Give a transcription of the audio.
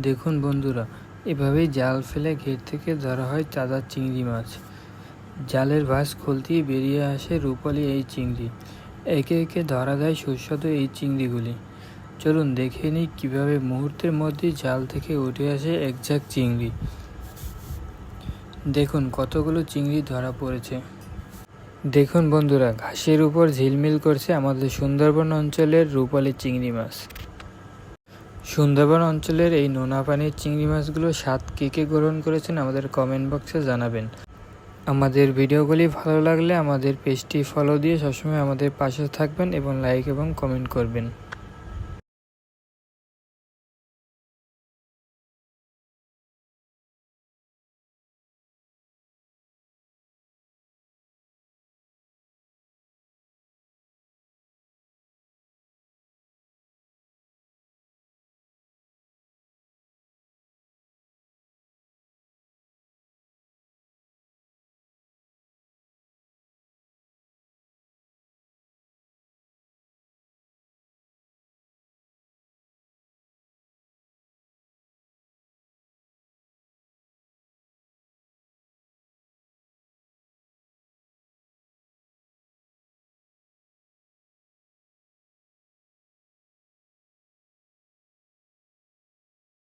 দেখুন বন্ধুরা, এভাবেই জাল ফেলে ঘের থেকে ধরা হয় চাঁদা চিংড়ি মাছ। জালের ভাঁজ খুলতেই বেরিয়ে আসে রূপালি এই চিংড়ি। একে একে ধরা দেয় সুস্বাদু এই চিংড়িগুলি। চলুন দেখে নিই কীভাবে মুহূর্তের মধ্যেই জাল থেকে উঠে আসে একঝাক চিংড়ি। দেখুন কতগুলো চিংড়ি ধরা পড়েছে। দেখুন বন্ধুরা, ঘাসের উপর ঝিলমিল করছে আমাদের সুন্দরবন অঞ্চলের রূপালি চিংড়ি মাছ। সুন্দরবন অঞ্চলের এই নোনা পানির চিংড়ি মাছগুলো স্বাদ কে কে গ্রহণ করেছেন আমাদের কমেন্ট বক্সে জানাবেন। আমাদের ভিডিওগুলি ভালো লাগলে আমাদের পেজটি ফলো দিয়ে সবসময় আমাদের পাশে থাকবেন এবং লাইক এবং কমেন্ট করবেন।